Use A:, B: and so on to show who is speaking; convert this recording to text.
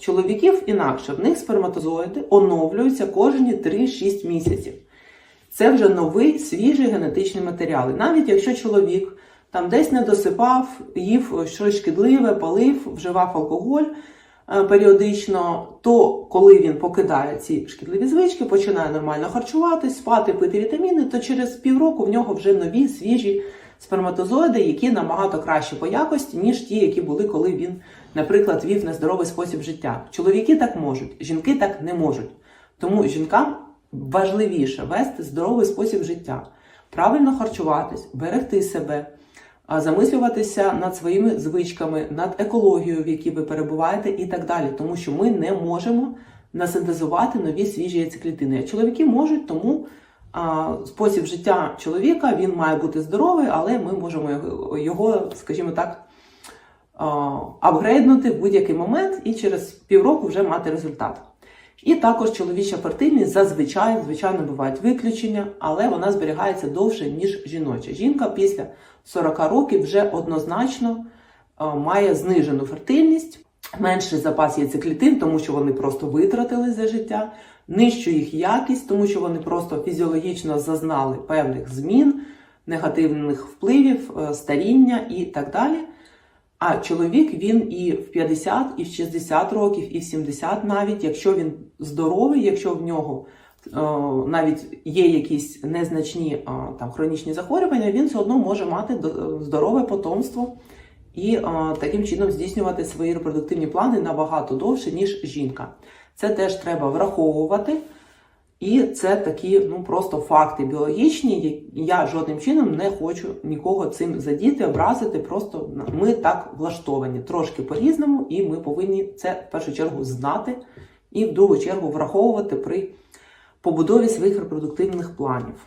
A: Чоловіків інакше, в них сперматозоїди оновлюються кожні 3-6 місяців. Це вже новий свіжий генетичний матеріал. І навіть якщо чоловік там десь не досипав, їв щось шкідливе, палив, вживав алкоголь е, періодично, то коли він покидає ці шкідливі звички, починає нормально харчуватись, спати, пити вітаміни, то через півроку в нього вже нові свіжі сперматозоїди, які набагато кращі по якості, ніж ті, які були, коли він, наприклад, вів нездоровий спосіб життя. Чоловіки так можуть, жінки так не можуть. Тому жінкам важливіше вести здоровий спосіб життя, правильно харчуватись, берегти себе, замислюватися над своїми звичками, над екологією, в якій ви перебуваєте, і так далі, тому що ми не можемо насинтезувати нові свіжі яйцеклітини. А чоловіки можуть, тому спосіб життя чоловіка він має бути здоровий, але ми можемо його, скажімо так, апгрейднути в будь-який момент і через півроку вже мати результат. І також чоловіча фертильність зазвичай, звичайно, бувають виключення, але вона зберігається довше, ніж жіноча. Жінка після 40 років вже однозначно має знижену фертильність, менший запас яйцеклітин, тому що вони просто витратили за життя, нижчу їх якість, тому що вони просто фізіологічно зазнали певних змін, негативних впливів, е, старіння і так далі. А чоловік він і в 50, і в 60 років, і в 70 навіть, якщо він здоровий, якщо в нього е, навіть є якісь незначні е, там хронічні захворювання, він все одно може мати здорове потомство і е, таким чином здійснювати свої репродуктивні плани набагато довше, ніж жінка. Це теж треба враховувати. І це такі ну просто факти біологічні. Я жодним чином не хочу нікого цим задіти, образити. Просто ми так влаштовані трошки по-різному, і ми повинні це в першу чергу знати і в другу чергу враховувати при побудові своїх репродуктивних планів.